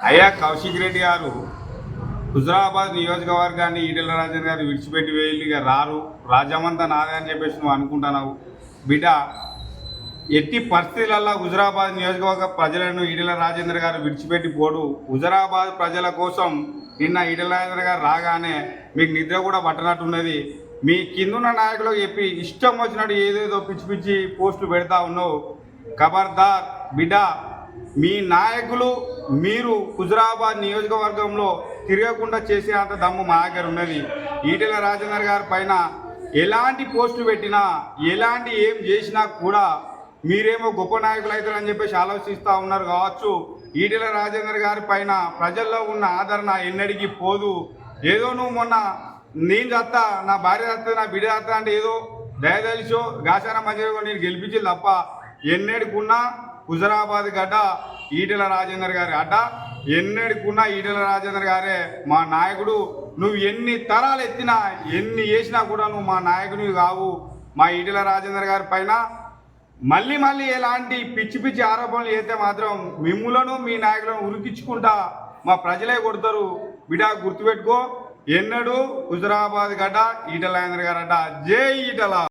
అయ్యా కౌశిక్ రెడ్డి గారు హుజరాబాద్ నియోజకవర్గాన్ని ఈటెల రాజేంద్ర గారు విడిచిపెట్టి వేయాలి ఇక రారు. రాజ్యమంతా నాదే అని చెప్పేసి నువ్వు అనుకుంటున్నావు. బిడ్డ ఎట్టి పరిస్థితులల్లో హుజరాబాద్ నియోజకవర్గ ప్రజలను ఈటెల రాజేంద్ర గారు విడిచిపెట్టి పోడు. హుజరాబాద్ ప్రజల కోసం నిన్న ఈటెల రాజేంద్ర గారు రాగానే మీకు నిద్ర కూడా పట్టనట్టున్నది మీ కిందున్న నాయకులకు చెప్పి ఇష్టం వచ్చినట్టు ఏదేదో పిచ్చి పిచ్చి పోస్టులు పెడతా ఉన్నావు. ఖబర్దార్ బిడ్డ మీ నాయకులు మీరు హుజరాబాద్ నియోజకవర్గంలో తిరగకుండా చేసే అంత దమ్ము మా దగ్గర ఉన్నది. ఈటెల రాజేందర్ గారి పైన ఎలాంటి పోస్టులు పెట్టినా ఎలాంటి ఏం చేసినా కూడా మీరేమో గొప్ప నాయకులు అవుతారని చెప్పేసి ఆలోచిస్తూ ఉన్నారు కావచ్చు. ఈటెల రాజేందర్ గారి పైన ప్రజల్లో ఉన్న ఆదరణ ఎన్నడికి పోదు. ఏదో నువ్వు మొన్న నేను చత్తా నా భార్య చత్తా నా బిడ్డ చత్తా అంటే ఏదో దయదలిచో గాచార మధ్యలో నేను గెలిపించి తప్ప ఎన్నడికున్నా హుజరాబాద్ గడ్డ ఈటెల రాజేందర్ గారి. అడ్డ ఎన్నడికున్నా ఈటెల రాజేందర్ గారే. మా నాయకుడు నువ్వు ఎన్ని తరాలు ఎత్తినా ఎన్ని చేసినా కూడా నువ్వు మా నాయకునివి కావు. మా ఈటెల రాజేందర్ గారి పైన మళ్ళీ మళ్ళీ ఎలాంటి పిచ్చి పిచ్చి ఆరోపణలు చేస్తే మాత్రం మిమ్ములను మీ నాయకులను ఉరికించుకుంటా మా ప్రజలే కొడతారు. బిడా గుర్తుపెట్టుకో ఎన్నడూ హుజరాబాద్ గడ్డ ఈటల రాజేందర్ గారట జై ఈటల!